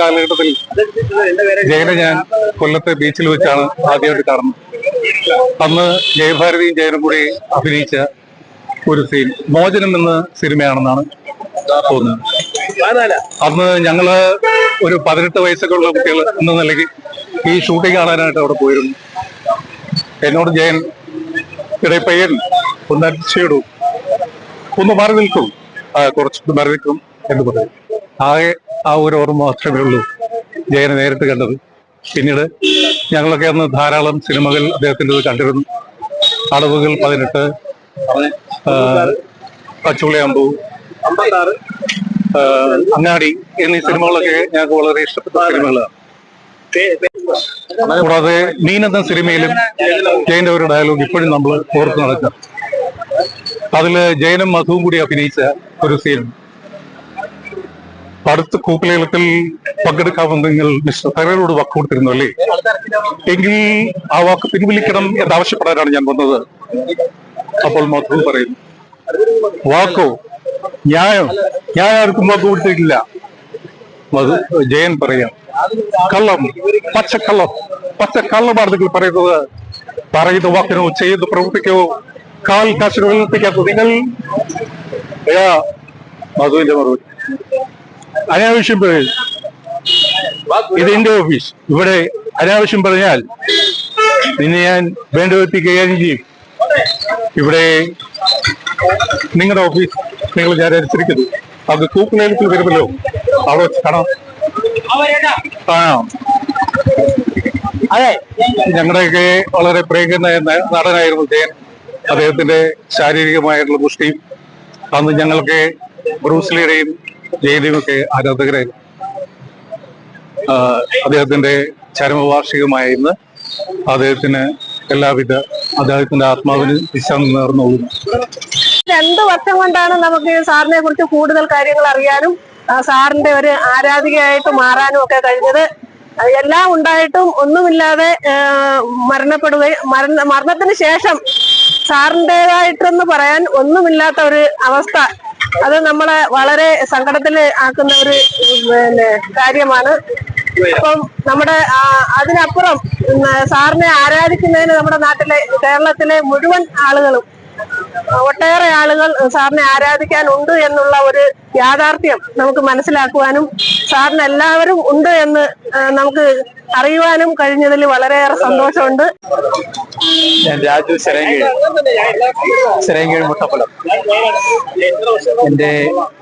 കാലഘട്ടത്തിൽ ജയനെ ഞാൻ കൊല്ലത്തെ ബീച്ചിൽ വെച്ചാണ് ആദ്യമായിട്ട് കാണുന്നത്. അന്ന് ജയഭാരതിയും ജയനും കൂടി അഭിനയിച്ച ഒരു സീൻ മോചനം എന്ന സിനിമയാണെന്നാണ് തോന്നുന്നത്. അന്ന് ഞങ്ങൾ ഒരു പതിനെട്ട് വയസ്സൊക്കെ ഉള്ള കുട്ടികൾ എന്ന നിലയ്ക്ക് ഈ ഷൂട്ടിംഗ് കാണാനായിട്ട് അവിടെ പോയിരുന്നു. എന്നോട് ജയൻ ഇടയപ്പയ്യൻ പയ്യൻ ഒന്ന് അടിച്ചിടൂ. ഒന്ന് മാറി നിൽക്കും. കുറച്ച് മാറി നിൽക്കും എന്ന് പറയും. ആകെ ആ ഒരു ഓർമ്മ മാത്രമേ ഉള്ളൂ ജയനെ നേരിട്ട് കണ്ടത്. പിന്നീട് ഞങ്ങളൊക്കെ അന്ന് ധാരാളം സിനിമകൾ അദ്ദേഹത്തിന്റെ കണ്ടിരുന്നു. അടവുകൾ പതിനെട്ട് പച്ചുളിയാമ്പൂ അങ്ങാടി എന്നീ സിനിമകളൊക്കെ ഞങ്ങൾക്ക് വളരെ ഇഷ്ടപ്പെട്ട സിനിമകളാണ്. കൂടാതെ നീനന്ദൻ സിനിമയിലും ജയന്റെ ഒരു ഡയലോഗ് ഇപ്പോഴും നമ്മൾ ഓർത്ത് നടക്കാം. അതിൽ ജയനും മധുവും കൂടി അഭിനയിച്ച ഒരു സീൻ അടുത്ത കൂപ്പലേലത്തിൽ പങ്കെടുക്കാമെന്ന് നിങ്ങൾ മിസ്റ്റർ തരയോട് വാക്ക് കൊടുത്തിരുന്നു അല്ലേ? എങ്കിൽ ആ വാക്ക് പിൻവലിക്കണം എന്നാവശ്യപ്പെടാനാണ് ഞാൻ വന്നത്. അപ്പോൾ മധു പറയുന്നു വാക്കോ? ന്യായോ ഞാൻ ആർക്കും വാക്ക് കൊടുത്തിട്ടില്ല. മധു ജയൻ പറയാം കള്ളം. പച്ചക്കള്ളം പച്ചക്കള്ളമാണ് നിങ്ങൾ പറയുന്നത് പറയുന്ന വാക്കിനോ ചെയ്ത് പ്രവർത്തിക്കോ കാൽ കാശിനോ നിങ്ങൾ. മധുവിന്റെ മറുപടി അനാവശ്യം പറയും ഇത് എന്റെ ഓഫീസ്. ഇവിടെ അനാവശ്യം പറഞ്ഞാൽ നിന്നെ ഞാൻ വേണ്ട വ്യക്തി കൈകാര്യം ചെയ്യും. ഇവിടെ നിങ്ങളുടെ ഓഫീസ് നിങ്ങൾ ഞാൻ അനുസരിക്കുന്നു. അത് കൂപ്പിലേലത്തിൽ വരുമല്ലോ. അവിടെ വെച്ച് കാണാം. കാണാം അതെ. ഞങ്ങളുടെയൊക്കെ വളരെ പ്രിയങ്കരനായ നടനായിരുന്നു ജയൻ. അദ്ദേഹത്തിന്റെ ശാരീരികമായിട്ടുള്ള പുഷ്ടിയും അന്ന് ഞങ്ങൾക്ക് ബ്രൂസ്ലിയുടെയും ജയന്റെയും ഒക്കെ ആരാധകരായിരുന്നു അദ്ദേഹത്തിന്റെ ചരമവാർഷികമായ ഇന്ന് അദ്ദേഹത്തിന് എല്ലാവിധ അദ്ദേഹത്തിന്റെ ആത്മാവിന് വിശ്രാമം നേർന്നു രണ്ടു വർഷം കൊണ്ടാണ് നമുക്ക് സാറിനെ കുറിച്ച് കൂടുതൽ കാര്യങ്ങൾ അറിയാനും സാറിന്റെ ഒരു ആരാധികയായിട്ട് മാറാനും ഒക്കെ കഴിഞ്ഞത്. എല്ലാം ഉണ്ടായിട്ടും ഒന്നുമില്ലാതെ മരണപ്പെടുകയും മരണ മരണത്തിന് ശേഷം സാറിന്റെതായിട്ടെന്ന് പറയാൻ ഒന്നുമില്ലാത്ത ഒരു അവസ്ഥ. അത് നമ്മളെ വളരെ സങ്കടത്തിൽ ആക്കുന്ന ഒരു പിന്നെ കാര്യമാണ്. അപ്പം നമ്മുടെ അതിനപ്പുറം സാറിനെ ആരാധിക്കുന്നതിന് നമ്മുടെ നാട്ടിലെ കേരളത്തിലെ മുഴുവൻ ആളുകളും ഒട്ടേറെ ആളുകൾ സാറിനെ ആരാധിക്കാനുണ്ട് എന്നുള്ള ഒരു യാഥാർത്ഥ്യം നമുക്ക് മനസ്സിലാക്കുവാനും സാറിന് എല്ലാവരും ഉണ്ട് എന്ന് നമുക്ക് അറിയുവാനും കഴിഞ്ഞതിൽ വളരെയേറെ സന്തോഷമുണ്ട്. ഞാൻ രാജു ശരങ്കീഴ് മുട്ടപ്പലം എന്റെ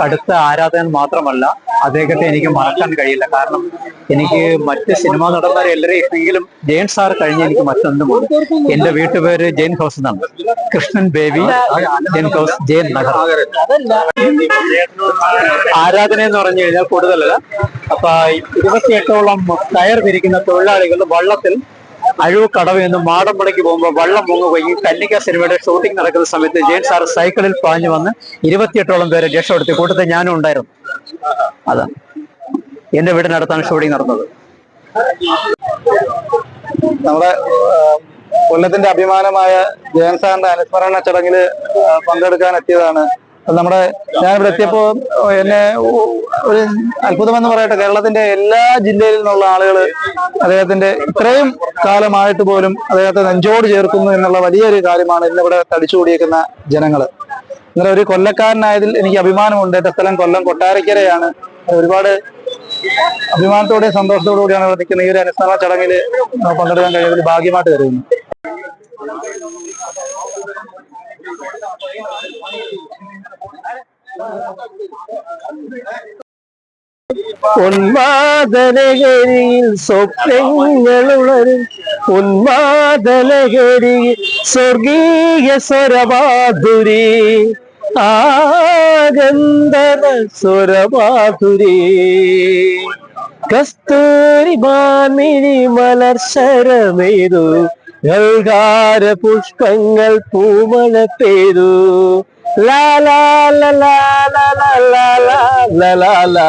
കടുത്ത ആരാധകൻ മാത്രമല്ല അദ്ദേഹത്തെ എനിക്ക് മറക്കാൻ കഴിയില്ല കാരണം എനിക്ക് മറ്റ് സിനിമാ നടന്മാരെ എല്ലാവരെയും ഇഷ്ടമെങ്കിലും ജയൻ സാർ കഴിഞ്ഞ് എനിക്ക് മറ്റൊന്നുമുണ്ട് എന്റെ വീട്ടുപേര് ജയൻ ഹൗസ് എന്നാണ് കൃഷ്ണൻ ബേബി ജയൻ ഹൗസ് ജയൻ നഗർ ആരാധന എന്ന് പറഞ്ഞു കഴിഞ്ഞാൽ കൂടുതലല്ല അപ്പൊ ഇരുപത്തിയെട്ടോളം ടയർ തിരിക്കുന്ന തൊഴിലാളികൾ വള്ളത്തിൽ അഴിവ് കടവ് എന്ന് മാടമ്പടയ്ക്ക് പോകുമ്പോൾ വള്ളം മുങ്ങുകയും കന്നിക സിനിമയുടെ ഷൂട്ടിംഗ് നടക്കുന്ന സമയത്ത് ജയൻ സാർ സൈക്കിളിൽ പാഞ്ഞു വന്ന് ഇരുപത്തിയെട്ടോളം പേരെ രക്ഷപ്പെടുത്തി കൂട്ടത്തിൽ ഞാനും ഉണ്ടായിരുന്നു അതാണ് എന്റെ വീടിനടുത്താണ് ഷൂട്ടിംഗ് നടന്നത്. നമ്മുടെ കൊല്ലത്തിന്റെ അഭിമാനമായ ജയൻ സാറിന്റെ അനുസ്മരണ ചടങ്ങിൽ പങ്കെടുക്കാൻ എത്തിയതാണ്. നമ്മുടെ നമ്മുടെ ഞാനിവിടെ എത്തിയപ്പോ എന്നെ ഒരു അത്ഭുതമെന്ന് പറയട്ടെ കേരളത്തിന്റെ എല്ലാ ജില്ലയിൽ നിന്നുള്ള ആളുകൾ അദ്ദേഹത്തിന്റെ ഇത്രയും കാലമായിട്ട് പോലും അദ്ദേഹത്തെ നെഞ്ചോട് ചേർക്കുന്നു എന്നുള്ള വലിയൊരു കാര്യമാണ് ഇന്നിവിടെ തടിച്ചുകൂടിയേക്കുന്ന ജനങ്ങൾ. ഇന്നലെ ഒരു കൊല്ലക്കാരനായതിൽ എനിക്ക് അഭിമാനമുണ്ട്. എന്റെ സ്ഥലം കൊല്ലം കൊട്ടാരക്കരയാണ്. ഒരുപാട് അഭിമാനത്തോടെ സന്തോഷത്തോടു കൂടിയാണ് നിൽക്കുന്നത് നിൽക്കുന്ന ഈ ഒരു അനുസ്മരണ ചടങ്ങിൽ പങ്കെടുക്കാൻ കഴിയുന്നതിൽ ഭാഗ്യമായിട്ട് കരുതുന്നു. ഉന്മാദനഗരിയിൽ സ്വപ്നങ്ങൾ ഉളരും ഉന്മാദനഗരിയിൽ സ്വർഗീയ സ്വരമാധുരി ആഗന്ധന സ്വരമാധുരി കസ്തൂരി മാമിനി മലർ ശരമേതു ഗൽഗാര പുഷ്പങ്ങൾ പൂമഴ പേരു ലാലാ ലാലാ ലാലാ ലാലാ ലാലാ